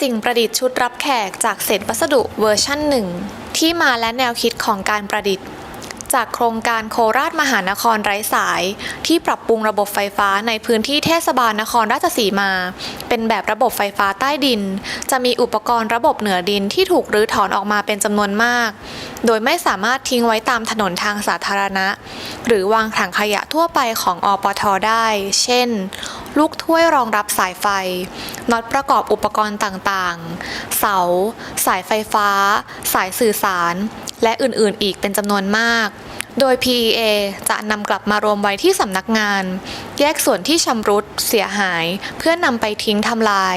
สิ่งประดิษฐ์ชุดรับแขกจากเศษวัสดุเวอร์ชั่นหนึ่งที่มาและแนวคิดของการประดิษฐ์ จากโครงการโคราชมหานครไร้สาย ที่ปรับปรุงระบบไฟฟ้าในพื้นที่เทศบาลนครราชสีมา เป็นแบบระบบไฟฟ้าใต้ดิน จะมีอุปกรณ์ระบบเหนือดินที่ถูกรื้อถอนออกมาเป็นจำนวนมาก โดยไม่สามารถทิ้งไว้ตามถนนทางสาธารณะ หรือวางถังขยะทั่วไปของอปทได้ เช่น ลูกถ้วยรองรับสายไฟ น็อตประกอบอุปกรณ์ต่างๆ เสา สายไฟฟ้า สายสื่อสาร และอื่นๆ อีกเป็นจำนวนมาก โดย PEA จะนำกลับมารวมไว้ที่สำนักงาน แยกส่วนที่ชำรุดเสียหาย เพื่อนำไปทิ้งทำลาย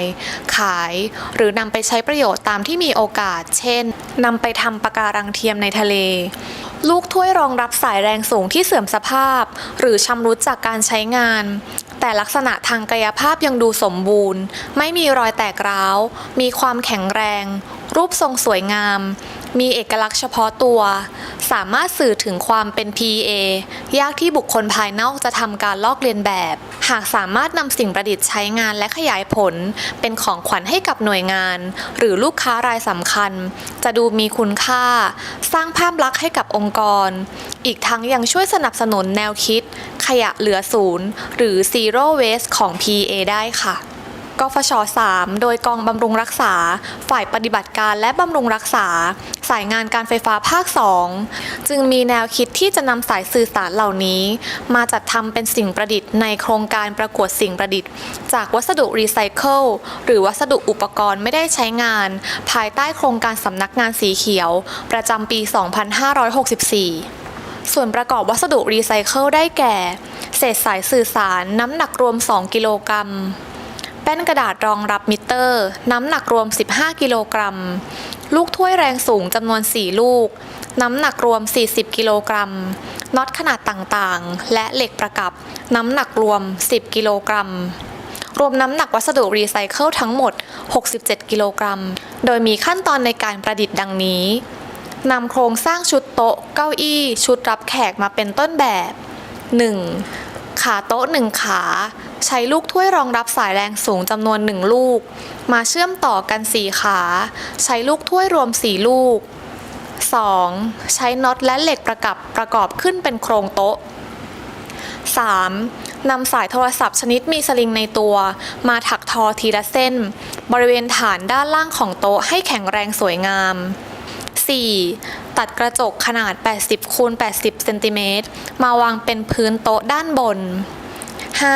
ขาย หรือนำไปใช้ประโยชน์ตามที่มีโอกาส เช่นนำไปทำปะการังเทียมในทะเลลูกถ้วยรองรับสายแรงสูงที่เสื่อมสภาพ หรือชำรุดจากการใช้งาน แต่ลักษณะทางกายภาพยังดูสมบูรณ์ ไม่มีรอยแตกร้าว มีความแข็งแรง รูปทรงสวยงาม มีเอกลักษณ์เฉพาะตัว สามารถสื่อถึงความเป็น PA ยากที่บุคคลภายนอกจะทำการลอกเลียนแบบ หากสามารถนำสิ่งประดิษฐ์ใช้งานและขยายผล เป็นของขวัญให้กับหน่วยงาน หรือลูกค้ารายสำคัญ จะดูมีคุณค่า สร้างภาพลักษณ์ให้กับองค์กร อีกทั้งยังช่วยสนับสนุนแนวคิด ขยะเหลือศูนย์หรือ Zero Waste ของ PA ได้ค่ะกฟช 3 โดยกองบำรุงรักษา ฝ่ายปฏิบัติการและบำรุงรักษา สายงานการไฟฟ้าภาค 2 จึงมีแนวคิดที่จะนำสายสื่อสารเหล่านี้ มาจัดทำเป็นสิ่งประดิษฐ์ในโครงการประกวดสิ่งประดิษฐ์ จากวัสดุรีไซเคิลหรือวัสดุอุปกรณ์ไม่ได้ใช้งาน ภายใต้โครงการสำนักงานสีเขียว ประจำปี 2564 ส่วนประกอบวัสดุรีไซเคิลได้แก่ เศษสายสื่อสารน้ำหนักรวม 2 กิโลกรัมแป้นกระดาษรองรับมิเตอร์ น้ำหนักรวม 15 กิโลกรัม ลูกถ้วยแรงสูงจำนวน 4 ลูก น้ำหนักรวม 40 กิโลกรัม น็อตขนาดต่างๆ และเหล็กประกับ น้ำหนักรวม 10 กิโลกรัม รวมน้ำหนักวัสดุรีไซเคิลทั้งหมด 67 กิโลกรัม โดยมีขั้นตอนในการประดิษฐ์ดังนี้นำโครงสร้างชุดโต๊ะ เก้าอี้ ชุดรับแขกมาเป็นต้นแบบ 1. ขาโต๊ะ 1 ขา ใช้ลูกถ้วยรองรับสายแรงสูงจำนวน1ลูก มาเชื่อมต่อกัน4ขา ใช้ลูกถ้วยรวม4ลูก 2. ใช้น็อตและเหล็กประกับประกอบขึ้นเป็นโครงโต๊ะ 3. นำสายโทรศัพท์ชนิดมีสลิงในตัว มาถักทอทีละเส้น บริเวณฐานด้านล่างของโต๊ะให้แข็งแรงสวยงาม 4. ตัดกระจกขนาด 80คูณ80เซนติเมตรมาวางเป็นพื้นโต๊ะด้านบน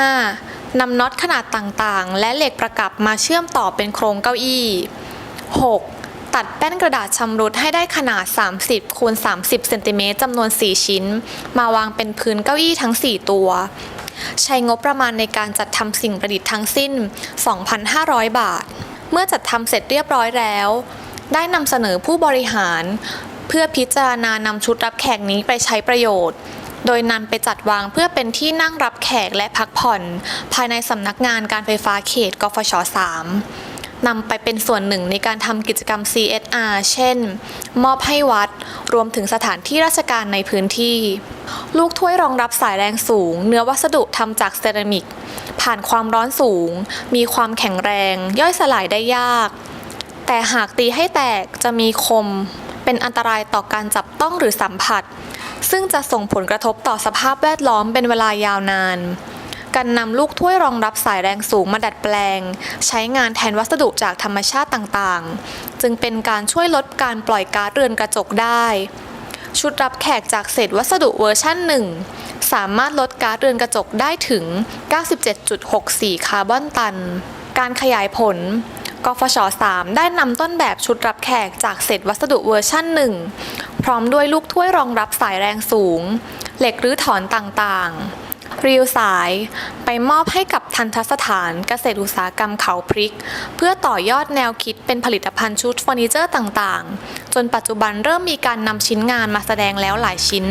5. นำน็อตขนาดต่างๆ และเหล็กประกับมาเชื่อมต่อเป็นโครงเก้าอี้ 6. ตัดแป้นกระดาษชำรุดให้ได้ขนาด 30คูณ30เซนติเมตรจำนวน 4 ชิ้น มาวางเป็นพื้นเก้าอี้ทั้ง 4 ตัว ใช้งบประมาณในการจัดทำสิ่งประดิษฐ์ทั้งสิ้น 2,500 บาท เมื่อจัดทำเสร็จเรียบร้อยแล้ว ได้นำเสนอผู้บริหาร เพื่อพิจารณานำชุดรับแขกนี้ไปใช้ประโยชน์ โดยนำไปจัดวางเพื่อเป็นที่นั่งรับแขกและพักผ่อน ภายในสำนักงานการไฟฟ้าเขตกฟช 3นำไปเป็นส่วนหนึ่งในการทำกิจกรรม CSR เช่น มอบให้วัด รวมถึงสถานที่ราชการในพื้นที่ ลูกถ้วยรองรับสายแรงสูง เนื้อวัสดุทำจากเซรามิก ผ่านความร้อนสูง มีความแข็งแรง ย่อยสลายได้ยาก แต่หากตีให้แตกจะมีคม เป็นอันตรายต่อการจับต้องหรือสัมผัส ซึ่งจะส่งผลกระทบต่อสภาพแวดล้อมเป็นเวลายาวนาน การนำลูกถ้วยรองรับสายแรงสูงมาดัดแปลง ใช้งานแทนวัสดุจากธรรมชาติต่างๆ จึงเป็นการช่วยลดการปล่อยก๊าซเรือนกระจกได้ ชุดรับแขกจากเศษวัสดุเวอร์ชัน1 สามารถลดก๊าซเรือนกระจกได้ถึง 97.64 คาร์บอนตัน การขยายผลกฟช 3 ได้นำต้นแบบชุดรับแขกจากเศษวัสดุเวอร์ชัน1 พร้อมด้วยลูกถ้วยรองรับสายแรงสูง เหล็กรื้อถอนต่างๆ รีวสายไปมอบให้กับทันทสถานเกษตรอุตสาหกรรมเขาพริก เพื่อต่อยอดแนวคิดเป็นผลิตภัณฑ์ชุดเฟอร์นิเจอร์ต่างๆ จนปัจจุบันเริ่มมีการนำชิ้นงานมาแสดงแล้วหลายชิ้น